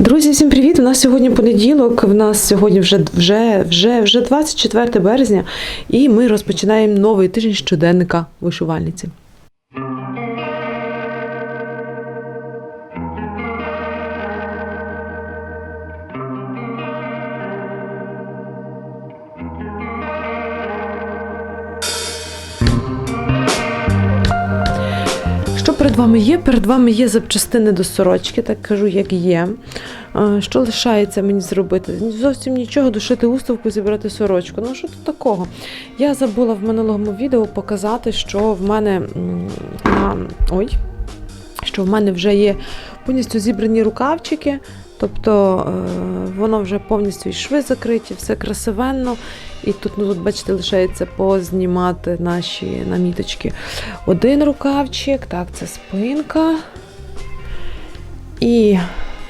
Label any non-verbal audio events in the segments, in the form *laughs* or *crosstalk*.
Друзі, всім привіт! У нас сьогодні понеділок. В нас сьогодні вже вже вже вже 24 березня, і ми розпочинаємо новий тиждень щоденника вишивальниці. Є? Перед вами є запчастини до сорочки, так кажу, як є. Е, Що лишається мені зробити? Зовсім нічого, душити уставку, зібрати сорочку. Ну що тут такого? Я забула в минулому відео показати, що в мене на ой, що в мене вже є повністю зібрані рукавчики. Тобто е, воно вже повністю і шви закриті, все красивенно. І тут, ну, тут, бачите, лишається познімати наші наміточки. Один рукавчик, так, це спинка. І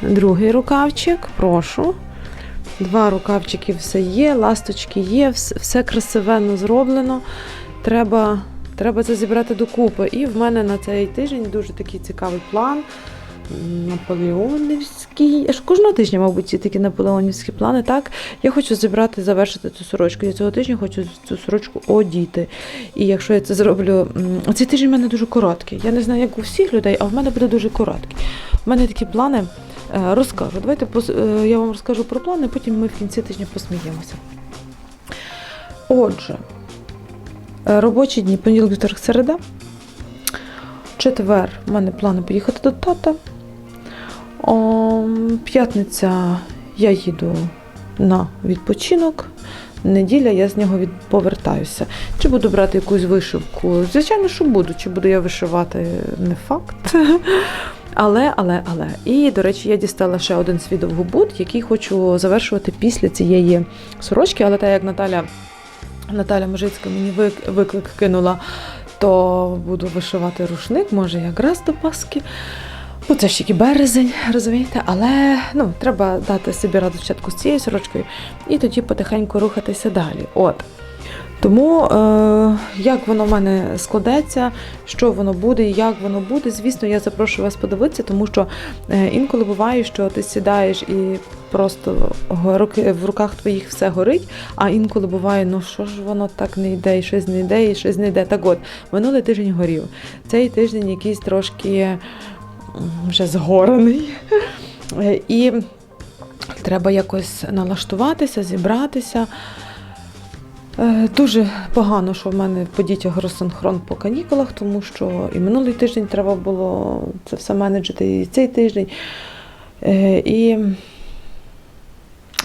другий рукавчик, прошу. Два рукавчики все є, ласточки є, все, красивенно зроблено. Треба, треба це зібрати докупи. І в мене на цей тиждень дуже такий цікавий план. Наполеонівський. Аж кожного тижня, мабуть, ці такі наполеонівські плани. Так, я хочу зібрати, завершити цю сорочку. Я цього тижня хочу цю сорочку одіти. І якщо я це зроблю, цей тиждень в мене дуже короткий. Я не знаю, як у всіх людей, а в мене буде дуже короткий. У мене такі плани. Е, Розкажу. Давайте е, я вам розкажу про плани, потім ми в кінці тижня посміємося. Отже, е, робочі дні, понеділок, вівторок, середа. Четвер у мене плани поїхати до тата. О, п'ятниця я їду на відпочинок. Неділя я з нього повертаюся. Чи буду брати якусь вишивку? Звичайно, що буду. Чи буду я вишивати, не факт. *laughs* Але, але, але. І, до речі, я дістала ще один свій довгобут, який хочу завершувати після цієї сорочки. Але так як Наталя, Наталя Можицька мені вик- виклик кинула, то буду вишивати рушник, може, якраз до Пасхи. Ну, це ж тільки березень, розумієте, але ну, треба дати собі раду спочатку з цією сорочкою і тоді потихеньку рухатися далі. От. Тому е, як воно в мене складеться, що воно буде, як воно буде, звісно, я запрошую вас подивитися, тому що е, інколи буває, що ти сідаєш і просто в руках твоїх все горить, а інколи буває, ну що ж воно так не йде, і щось не йде, і щось не йде. Так от, минулий тиждень горів. Цей тиждень якийсь трошки вже згорений. Е, І треба якось налаштуватися, зібратися. Е, Дуже погано, що в мене по дітях розсинхрон по канікулах, тому що і минулий тиждень треба було це все менеджити, і цей тиждень. Е, І,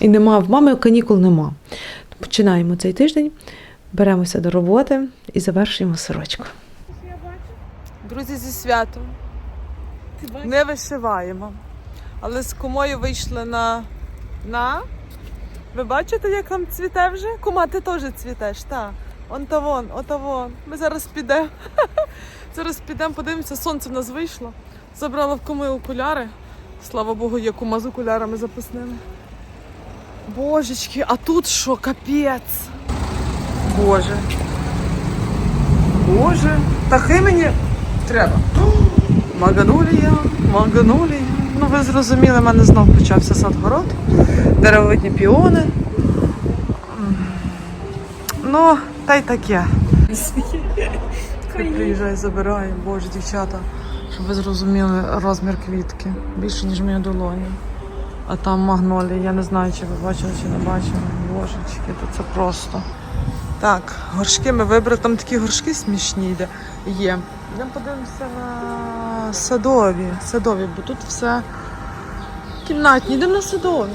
і нема, в мами канікул нема. Починаємо цей тиждень, беремося до роботи і завершуємо сорочку. Друзі, зі святом. Не вишиваємо. Але з кумою вийшли на. на. Ви бачите, як там цвіте вже? Кума, ти теж цвітеш, так. Он та вон, ото вон. Ми зараз підемо. *laughs* Зараз підемо, подивимося, сонце в нас вийшло. Забрала в куми окуляри. Слава Богу, є кума з окулярами запасними. Божечки, а тут що, капець? Боже. Боже. Тахи мені треба. Магнолія, магнолія. Ну, ви зрозуміли, в мене знов почався садгород. Деревовидні піони. Ну, та й таке. Приїжджай, забирай, боже, дівчата. Щоб ви зрозуміли розмір квітки. Більше, ніж моя долоня. А там магнолія. Я не знаю, чи ви бачили, чи не бачили. Божечки, то це просто. Так, горшки ми вибрали. Там такі горшки смішні є. Йдемо подивимося на садові. Садові, бо тут все кімнатні. Йдемо на садові.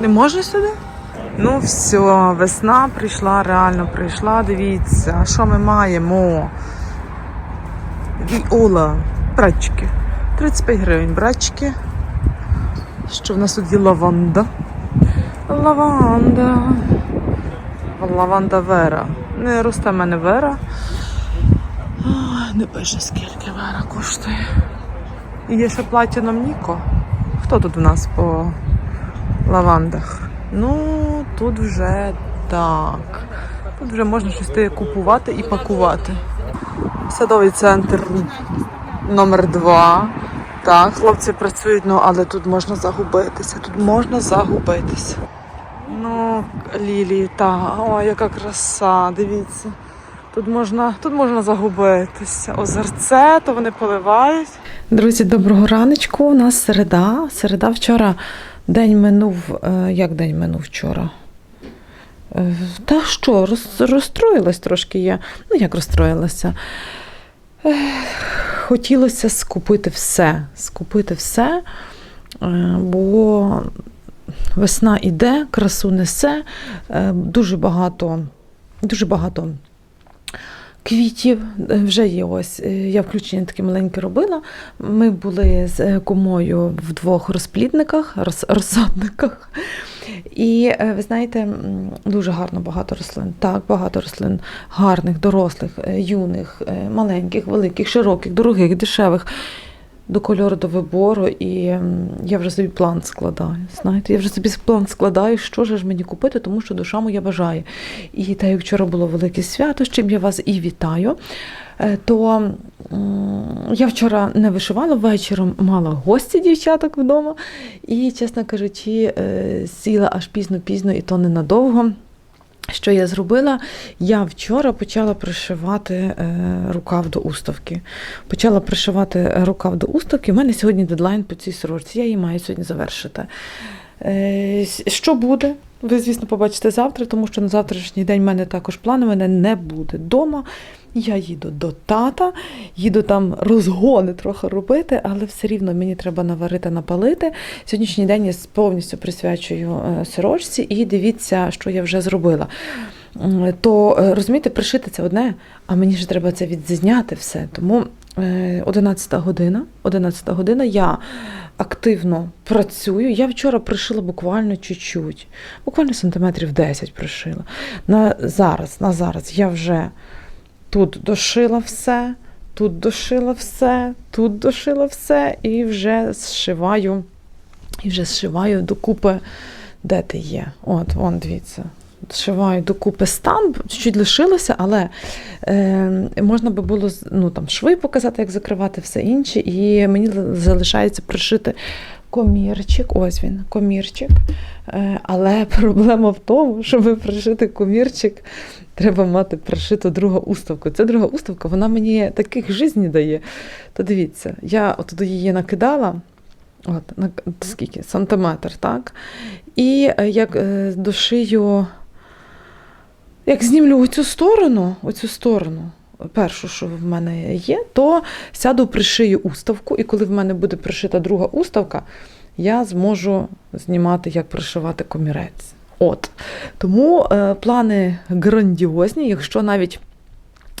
Не можна сюди? Ну все, весна прийшла, реально прийшла. Дивіться, а що ми маємо? Віола, братчики. 35 гривень, братчики. Що в нас тут є лаванда? Лаванда. Лаванда Вера. Не росте в мене Вера. Не пише, скільки Вера коштує. І є ще Platinum Ніко. Хто тут у нас по лавандах? Ну, тут вже так. Тут вже можна щось купувати і пакувати. Садовий центр номер 2 Так, хлопці працюють, ну але тут можна загубитися. Тут можна загубитися. Ну, лілії, та, о, яка краса, дивіться. Тут можна, тут можна загубитися. Озерце, то вони поливають. Друзі, доброго раночку. У нас середа. Середа вчора день минув. е, Як день минув вчора? Е, Та що, роз, розстроїлась трошки я. Ну, як розстроїлася? Хотілося скупити все. Скупити все, е, бо весна іде, красу несе, е, дуже багато, дуже багато квітів е, вже є ось. е, Я включення таке маленьке робила. Ми були з кумою в двох розплідниках, роз, розсадниках. І ви знаєте, дуже гарно багато рослин. Так, багато рослин гарних, дорослих, юних, маленьких, великих, широких, дорогих, дешевих. До кольору, до вибору, і я вже собі план складаю. Знаєте, я вже собі план складаю, що ж мені купити, тому що душа моя бажає. І так як вчора було велике свято, з чим я вас і вітаю. е, То я вчора не вишивала, вечором мала гості дівчаток вдома. І, чесно кажучи, е, сіла аж пізно-пізно, і то ненадовго. Що я зробила? Я вчора почала пришивати е, рукав до уставки. Почала пришивати рукав до уставки. У мене сьогодні дедлайн по цій сорочці. Я її маю сьогодні завершити. Е, що буде? Ви, звісно, побачите завтра, тому що на завтрашній день в мене також плани, мене не буде вдома. Я їду до тата, їду там розгони трохи робити, але все рівно мені треба наварити, напалити. Сьогоднішній день я повністю присвячую е, сорочці і дивіться, що я вже зробила. То е, розумієте, пришити це одне, а мені ж треба це відзняти все. Тому 11 година, 11 година я активно працюю. Я вчора пришила буквально чуть-чуть, буквально сантиметрів 10 пришила. На зараз, на зараз я вже тут дошила все, тут дошила все, тут дошила все, і вже зшиваю, і вже зшиваю докупи, де ти є. От, вон, дивіться. Зшиваю докупи стан, чуть лишилося, але е, можна би було ну, там, шви показати, як закривати все інше. І мені залишається пришити комірчик. Ось він, комірчик. Е, але *laughs* проблема в тому, щоб пришити комірчик, треба мати пришиту другу уставку. Ця друга уставка, вона мені таких жизней дає. То дивіться, я от її накидала. От, на скільки? Сантиметр, так? І е, як е, дошию, як знімлю оцю сторону, оцю сторону, першу, що в мене є, то сяду, пришию уставку, і коли в мене буде пришита друга уставка, я зможу знімати, як пришивати комірець. От. Тому е, плани грандіозні, якщо навіть.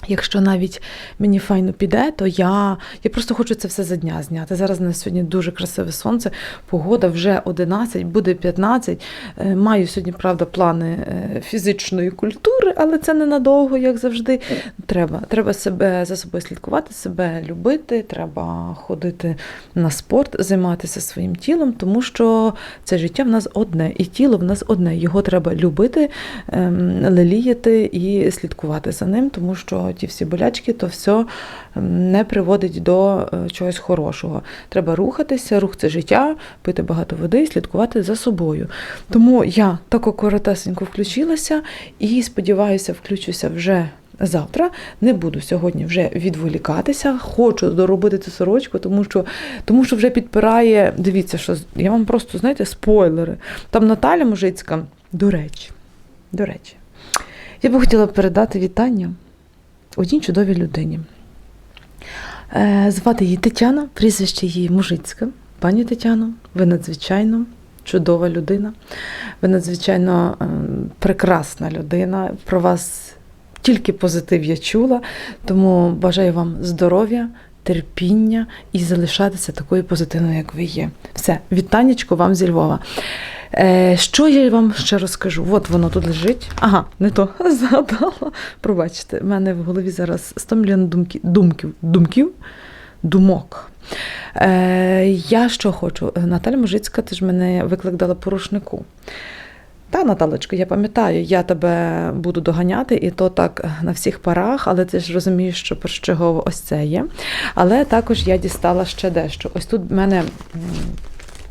Якщо навіть мені файно піде, то я, я просто хочу це все за дня зняти. Зараз на сьогодні дуже красиве сонце, погода вже 11, буде 15. Е, Маю сьогодні, правда, плани е, фізичної культури, але це ненадовго, як завжди. Треба, треба себе за собою слідкувати, себе любити, треба ходити на спорт, займатися своїм тілом, тому що це життя в нас одне, і тіло в нас одне. Його треба любити, ем, леліяти і слідкувати за ним, тому що ті всі болячки, то все не приводить до е, чогось хорошого. Треба рухатися, рух це життя, пити багато води і слідкувати за собою. Тому я тако коротесенько включилася і сподіваюся, включуся вже. Завтра не буду сьогодні вже відволікатися. Хочу доробити цю сорочку, тому що, тому що вже підпирає. Дивіться, що я вам просто знаєте спойлери. Там Наталя Мужицька, до речі, до речі, я би хотіла передати вітання одній чудовій людині. Е, Звати її Тетяна, прізвище її Мужицьке. Пані Тетяно, ви надзвичайно чудова людина, ви надзвичайно е, прекрасна людина. Про вас тільки позитив я чула, тому бажаю вам здоров'я, терпіння і залишатися такою позитивною, як ви є. Все, вітаннячко вам зі Львова. Е, що я вам ще розкажу? От воно тут лежить. Ага, не то *laughs* згадала. Пробачте, в мене в голові зараз 100 мільйонів думки, думків, думків, думок. Е, я що хочу? Наталя Мужицька теж мене виклик дала порушнику. Та, Наталочко, я пам'ятаю, я тебе буду доганяти, і то так на всіх парах, але ти ж розумієш, що першочергово ось це є. Але також я дістала ще дещо. Ось тут в мене.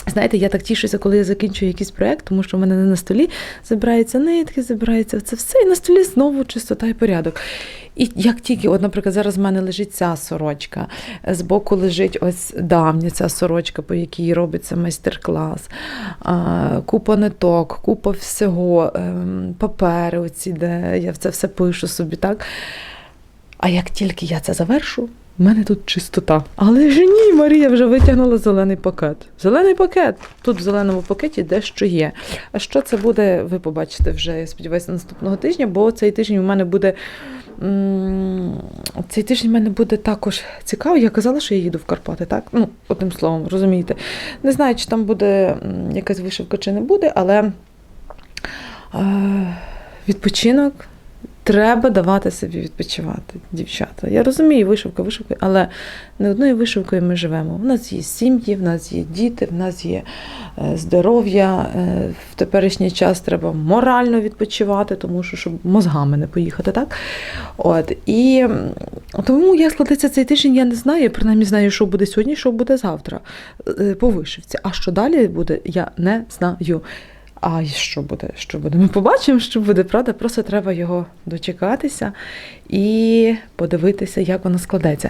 Знаєте, я так тішуся, коли я закінчую якийсь проєкт, тому що в мене на столі забираються нитки, забирається це все, і на столі знову чистота і порядок. І як тільки, от, наприклад, зараз в мене лежить ця сорочка, збоку лежить ось давня ця сорочка, по якій робиться майстер-клас, купа ниток, купа всього, ем, папери, оці, де я це все пишу собі, так? А як тільки я це завершу, в мене тут чистота. Але ж ні, Марія вже витягнула зелений пакет. Зелений пакет. Тут в зеленому пакеті дещо є. А що це буде, ви побачите вже, я сподіваюся, наступного тижня, бо цей тиждень у мене буде. Цей тиждень в мене буде також цікаво. Я казала, що я їду в Карпати, так? Ну, одним словом, розумієте. Не знаю, чи там буде якась вишивка, чи не буде, але е, відпочинок Треба давати собі відпочивати, дівчата. Я розумію, вишивка, вишивка, але не одною вишивкою ми живемо. У нас є сім'ї, в нас є діти, в нас є е, здоров'я. Е, В теперішній час треба морально відпочивати, тому що щоб мозгами не поїхати, так? От. І тому як складеться цей тиждень, я не знаю. Я принаймні знаю, що буде сьогодні, що буде завтра е, по вишивці. А що далі буде, я не знаю. А що буде? Що буде? Ми побачимо, що буде, правда? Просто треба його дочекатися і подивитися, як воно складеться.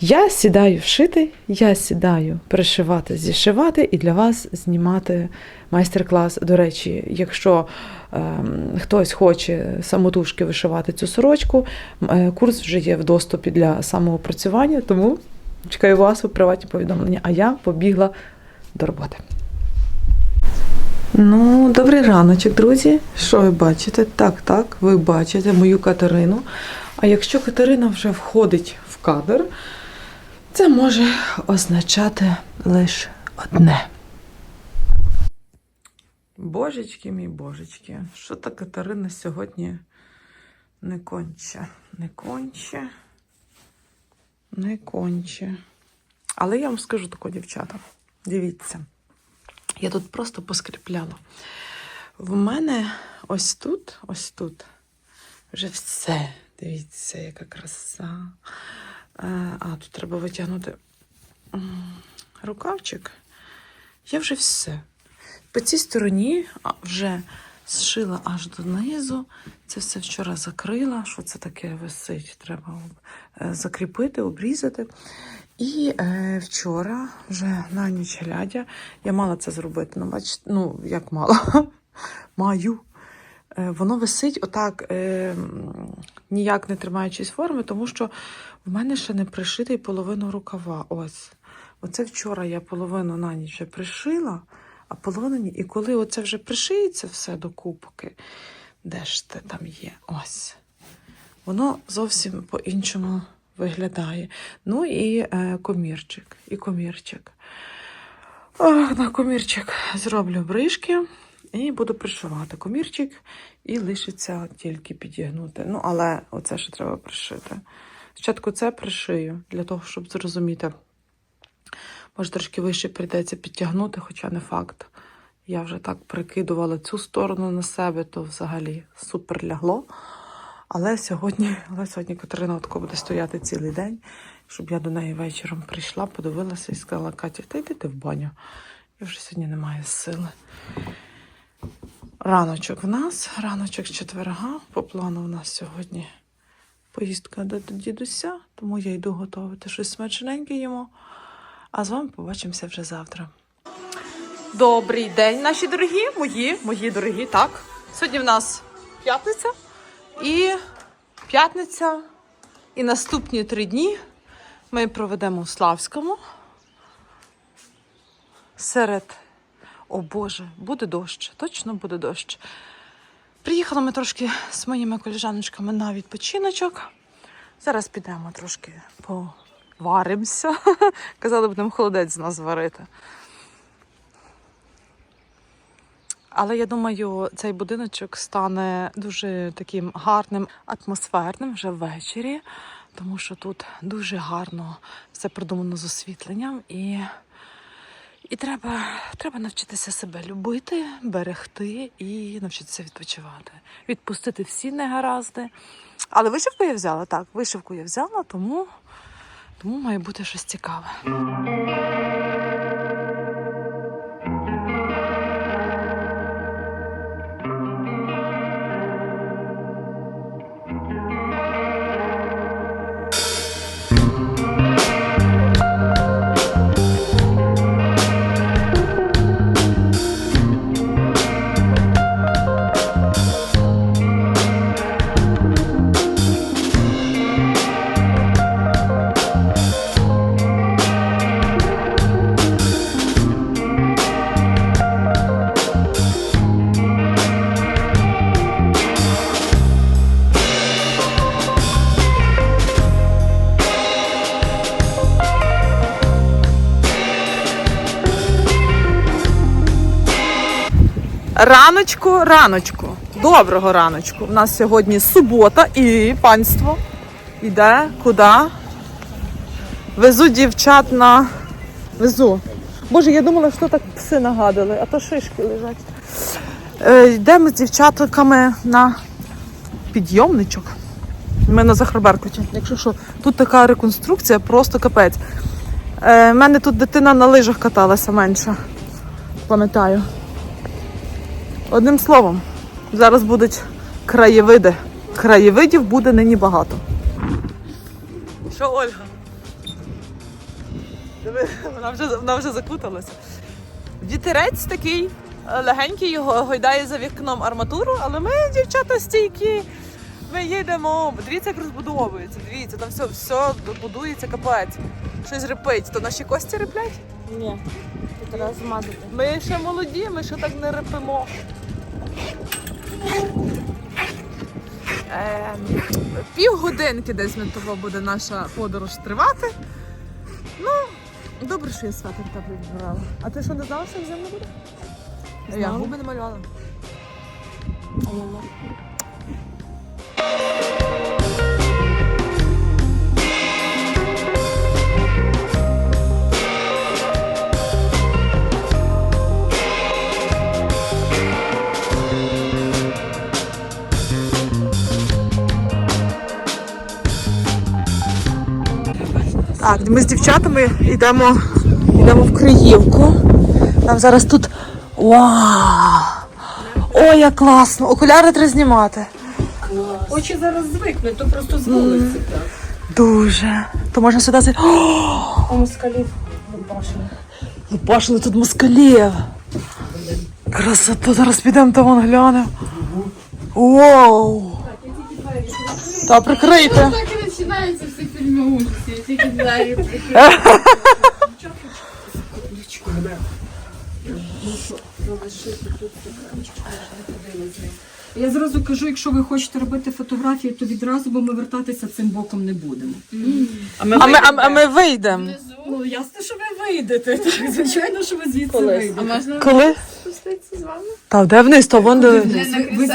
Я сідаю вшити, я сідаю пришивати, зішивати і для вас знімати майстер-клас. До речі, якщо ем, хтось хоче самотужки вишивати цю сорочку, е, курс вже є в доступі для самоопрацювання, тому чекаю вас у приватні повідомлення. А я побігла до роботи. Ну, добрий раночок, друзі. Що ви бачите? Так, так, ви бачите мою Катерину. А якщо Катерина вже входить в кадр, це може означати лише одне. Божечки мій божечки, що та Катерина сьогодні не конче. Не конче. Не конче. Але я вам скажу тако, дівчата. Дивіться. Я тут просто поскріпляла. В мене ось тут, ось тут вже все. Дивіться, яка краса. Е, А, тут треба витягнути рукавчик. Я вже все. По цій стороні вже зшила аж донизу. Це все вчора закрила. Що це таке висить? Треба е, закріпити, обрізати. І е, вчора, вже на ніч глядя, я мала це зробити. Ну, бачите, ну як мала, *laughs* маю. Е, воно висить отак, е, ніяк не тримаючись форми, тому що в мене ще не пришитий половину рукава. Ось. Оце вчора я половину на ніч вже пришила, а половину ні. І коли оце вже пришиється все до кубки, де ж те там є? Ось. Воно зовсім по-іншому виглядає. Ну і е, комірчик. І комірчик. Ох, на комірчик зроблю брижки і буду пришивати комірчик, і лишиться тільки підігнути. Ну, але оце ще треба пришити. Спочатку це пришию, для того, щоб зрозуміти. Може, трошки вище прийдеться підтягнути, хоча не факт. Я вже так прикидувала цю сторону на себе, то взагалі супер лягло. Але сьогодні, але сьогодні Катерина отко буде стояти цілий день, щоб я до неї вечором прийшла, подивилася і сказала, Катя, та йди ти в баню. Я вже сьогодні немає сили. Раночок в нас, раночок четверга. По плану в нас сьогодні поїздка до дідуся, тому я йду готувати щось смачненьке йому. А з вами побачимося вже завтра. Добрий день, наші дорогі, мої, мої дорогі, так. Сьогодні в нас п'ятниця. І п'ятниця, і наступні три дні ми проведемо у Славському. Серед, о Боже, буде дощ, точно буде дощ. Приїхали ми трошки з моїми коліжаночками на відпочиночок. Зараз підемо трошки поваримося. *laughs* Казали, будемо холодець з нас варити. Але я думаю, цей будиночок стане дуже таким гарним, атмосферним вже ввечері, тому що тут дуже гарно все продумано з освітленням і, І треба, треба навчитися себе любити, берегти і навчитися відпочивати. Відпустити всі негаразди. Але вишивку я взяла, так, вишивку я взяла, тому, тому має бути щось цікаве. Раночку, раночку. Доброго раночку. У нас сьогодні субота і панство іде куди? Везу дівчат на. Везу. Боже, я думала, що так пси нагадали, а то шишки лежать. Е, йдемо з дівчатками на підйомничок. Ми на Захарберкуті. Якщо що, тут така реконструкція, просто капець. Е, мене тут дитина на лижах каталася менша. Пам'ятаю. Одним словом, зараз будуть краєвиди. Краєвидів буде нині багато. Що, Ольга? Диви, вона вже, вона вже закуталася. Вітерець такий е, легенький, його гойдає за вікном арматуру, але ми, дівчата, стійкі. Ми їдемо. Дивіться, як розбудовується. Дивіться, там все, все будується капець. Щось репить. То наші кості реплять? Ні, треба змазати. Ми ще молоді, ми ще так не репимо. Ем, півгодинки десь на того буде наша подорож тривати. Ну, добре, що я сватер тебе відбирала. А ти що не знала, що взимно буде? Я губи не малювала. Так, ми з дівчатами йдемо, йдемо в Криївку. Там зараз тут. Вау! Ой, як класно! Окуляри треба знімати. Очі зараз звикнуть, то просто з вулиці. так. Дуже. То можна сюди зайти. О, москалів башня. Лупашили тут москалів. Красота, зараз підемо там вон глянемо. Вау! Та прикрийте. Так і починається всі фільми двері Я зразу кажу, якщо ви хочете робити фотографії, то відразу, бо ми вертатися цим боком не будемо. А ми, а ми, а ми вийдемо. Ну, ясно, що ви вийдете. Так, звичайно, що ви звідси А вийдете. можна Коли? спуститися з вами? Та де вниз, то вон де. На Ви- ви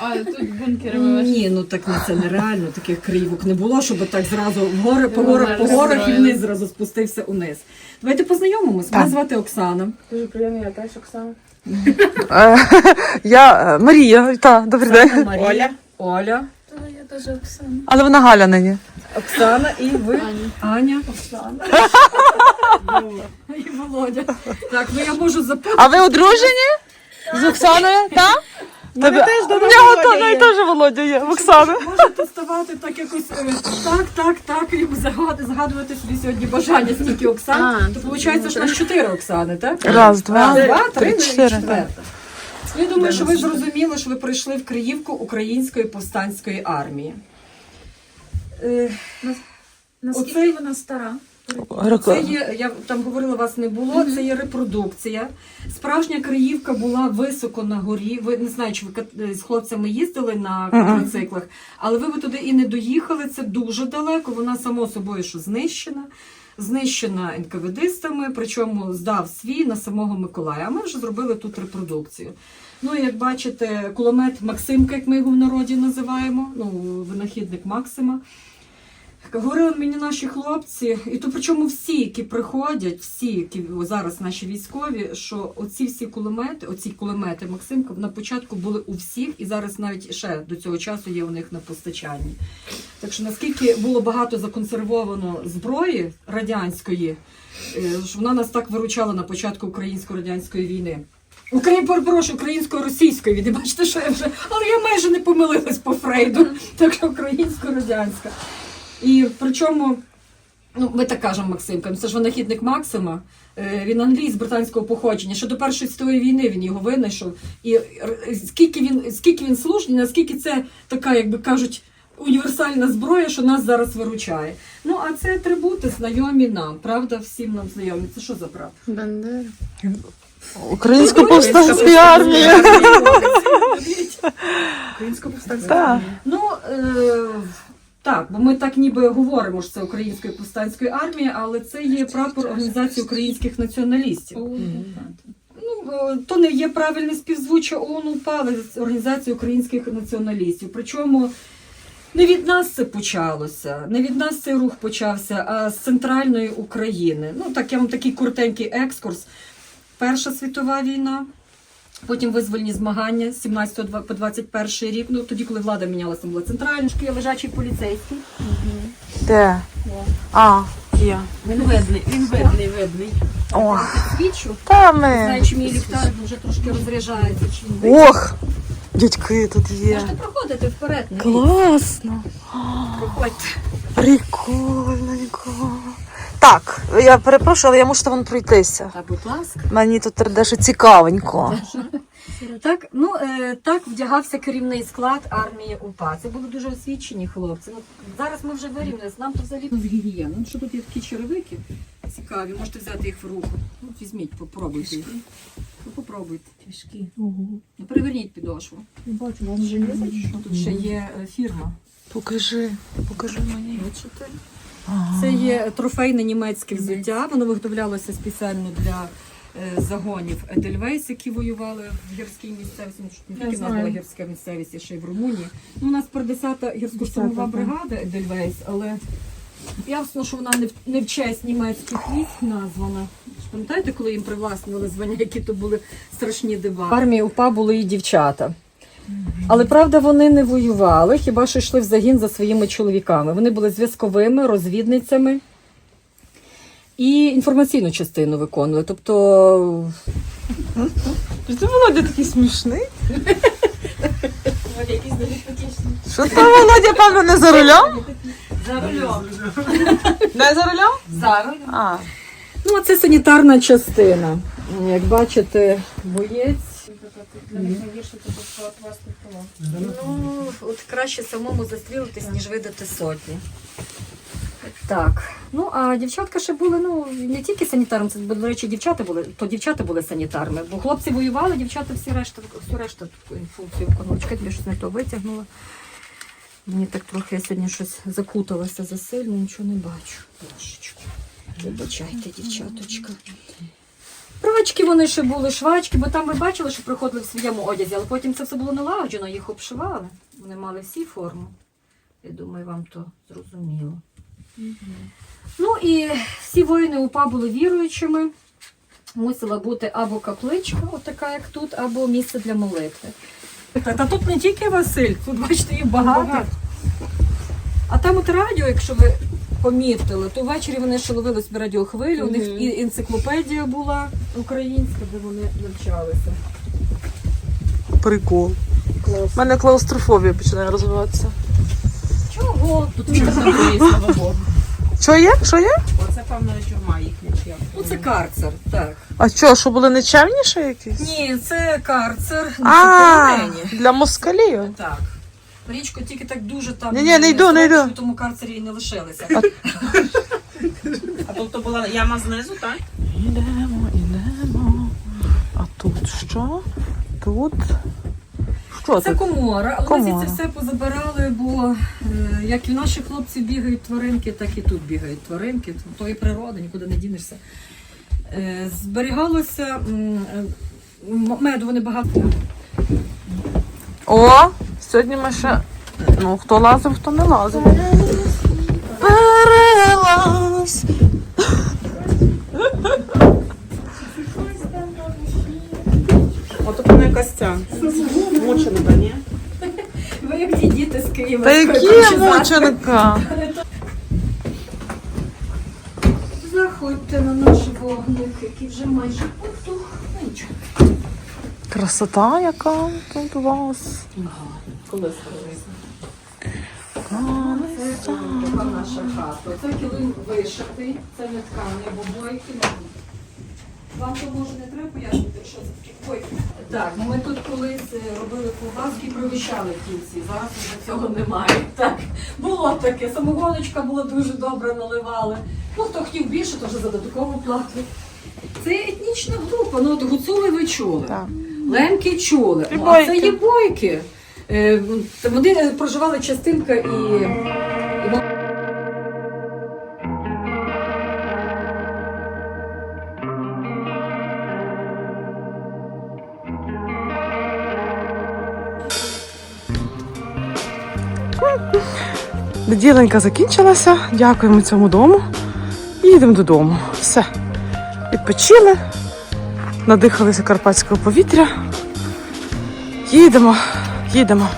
а тут бункерами ваші. Ні, ну так ну, це нереально, таких криївок не було, щоб так зразу вгори, по горах, по горах і вниз зразу спустився униз. Давайте познайомимось. Мене звати Оксана. Дуже приємно, я теж Оксана. Е, Я е, Марія, та, добрий день. Марія, Оля, Та я теж Оксана. Але вона Галя нині. Оксана і ви. Аня. Аня. Оксана. *laughs* І Володя. Так, ну я можу запитати. А ви одружені? З Оксаною, так? Тебе... теж У нього то, неї теж Володя є, в Оксани. Можете ставати так якось е, так, так, так, і загад- згадувати собі сьогодні бажання стільки Оксан. А, То виходить, що у нас чотири Оксани, так? Раз, два, Раз, два, три, три, ну чотири. четверта. Ну, Я думаю, що ви зрозуміли, що ви прийшли в Криївку Української повстанської армії. Е, Наскільки Оцей- вона стара? Це є, я там говорила, вас не було. Це є репродукція. Справжня Криївка була високо на горі. Ви не знаю, чи ви з хлопцями їздили на квадроциклах, але ви би туди і не доїхали. Це дуже далеко. Вона само собою що знищена. Знищена НКВДистами, причому здав свій на самого Миколая. А ми вже зробили тут репродукцію. Ну, як бачите, кулемет Максимка, як ми його в народі називаємо, ну, винахідник Максима. Говорили мені наші хлопці, і то причому всі, які приходять, всі, які зараз наші військові, що оці всі кулемети, оці кулемети Максимка на початку були у всіх, і зараз навіть ще до цього часу є у них на постачанні. Так що наскільки було багато законсервовано зброї радянської, е, що вона нас так виручала на початку українсько-радянської війни. Україн, перепрошую, українсько-російської. Бачите, що я вже. Але я майже не помилилась по Фрейду. Так що українсько-радянська. І причому, ну, ми так кажемо Максимка, ну, це ж винахідник Максима. Е, Він англій з британського походження. Ще до Першої світової війни він його винайшов. І скільки він, скільки він слушний, наскільки це така, як би кажуть, універсальна зброя, що нас зараз виручає. Ну, а це атрибути знайомі нам, правда, всім нам знайомі. Це що за прапор? Бандера. Українська повстанська армія. *laughs* Українська повстанська армія. Ну, е, так, бо ми так ніби говоримо, що це Української повстанської армії, але це є прапор Організації українських націоналістів. Ну, е, то не є правильне співзвуччя ООН УПА, але це Організація українських націоналістів. Причому не від нас це почалося, не від нас цей рух почався, а з центральної України. Ну, так я вам такий коротенький екскурс. Перша світова війна, потім визвольні змагання з 17 по 21 рік. Ну тоді, коли влада мінялася, була центральна школа, лежачий поліцейський. Де? А, є. Він видний, він видний, видний. О, Свічу. та ми. Знаю, мій ліхтар вже трошки розряджається. Чи ні. Ох, дядьки тут є. Можете проходити вперед. не Класно. Проходьте. Прикольненько. Так, я перепрошую, але я мушу там пройтися. Та, будь ласка. Мені тут дещо цікавенько. *laughs* Так, ну е, так вдягався керівний склад армії УПА. Це були дуже освічені хлопці. Ну зараз ми вже вирівнялися. Нам то взагалі з гігієни. Ну що тут є такі черевики цікаві, можете взяти їх в руку. Ну, візьміть, попробуйте їх. Ну, попробуйте. Трішки. Ну, переверніть підошву. Бачу, у вас железо. Ну, тут ще є е, фірма. Покажи, покажи мені. Бачите? Це є трофейне німецьке взуття. Воно виготовлялося спеціально для е, загонів Едельвейс, які воювали в гірській місцевості. Ну, Не тільки в нас знаю. була гірська місцевість, а ще й в Румунії. Ну, у нас про 10-та гірсько-штурмова бригада Едельвейс, але ясно, що вона не в, не в честь німецьких військ названа. Пам'ятаєте, коли їм привласнювали звання, які то були страшні дива? В армії УПА були і дівчата. Але правда, вони не воювали, хіба що йшли в загін за своїми чоловіками. Вони були зв'язковими, розвідницями і інформаційну частину виконували. Тобто Ти Володя такий смішний. Що там Володя, певно, не за рулем? за рулем. Не за рулем? За рулем. Ну, а це санітарна частина. Як бачите, боєць. Ну, от краще самому застрілитись, ніж видати сотні. Так. Ну, а дівчатка ще були, ну, не тільки санітарами, це, до речі, дівчата були, то дівчата були санітарами. Бо хлопці воювали, дівчата всі решта, всю решту функцію виконували. Чекайте, я щось не то витягнула. Мені так трохи я сьогодні щось закуталася засильно, нічого не бачу. Божечко. Вибачайте, дівчаточка. Прачки вони ще були, швачки, бо там ви бачили, що приходили в своєму одязі, але потім це все було налагоджено, їх обшивали. Вони мали всі форму. Я думаю, вам то зрозуміло. Ну і всі воїни УПА були віруючими. Мусила бути або капличка, отака як тут, або місце для молитви. Та, та тут не тільки Василь, тут бачите, їх багато. А там от радіо, якщо ви помітили, то ввечері вони ще ловили собі радіохвилю, у них і енциклопедія була українська, де вони навчалися. Прикол. Клас. У мене клаустрофобія починає розвиватися. Чого? Тут вітер забує, слава Богу. Що є? Що є? Оце, певно, тюрма їхня. чи Ну це карцер, так. А що, що були нечемніші якісь? Ні, це карцер. ну, А, полонені. для москалів. Так. Річко тільки так дуже там. Ні-ні, не йду, не йду. В тому карцері і не лишилися. А тобто була яма знизу, так? Ідемо, ідемо. А тут що? Тут. Що Це тут? комора, але Комора. ці це все позабирали, бо е, як і наші хлопці бігають тваринки, так і тут бігають тваринки. То і природа, нікуди не дінешся. Е, зберігалося м, е, м- меду, вони багато. О, сьогодні ми ще. Ну, хто лазив, хто не лазив. Клас. Ото вона якась ця. Моченка, ні? Ви як ті діти з Києва. Та які Києва. Заходьте на наш вогник, який вже майже потух. Ну нічого. Красота яка тут у вас. Коли. Це така наша хата. Це килим вишитий, це не ткани, бо бойки. Вам то може не треба пояснити, що це такі бойки. Так, ну ми тут колись е, робили ковбаски і провіщали кінці. Зараз вже цього немає. *laughs* Так, було таке. Самогоночка була дуже добре, наливали. Ну, хто хотів більше, то вже за додаткову плату. Це етнічна група. Ну, от гуцули ви чули. Так. Лемки чули. І Ну, а це є бойки. Е, Вони е, проживали частинка і. Неділенька закінчилася. Дякуємо цьому дому. Їдемо додому. Все. Відпочили, надихалися карпатського повітря. Їдемо, їдемо.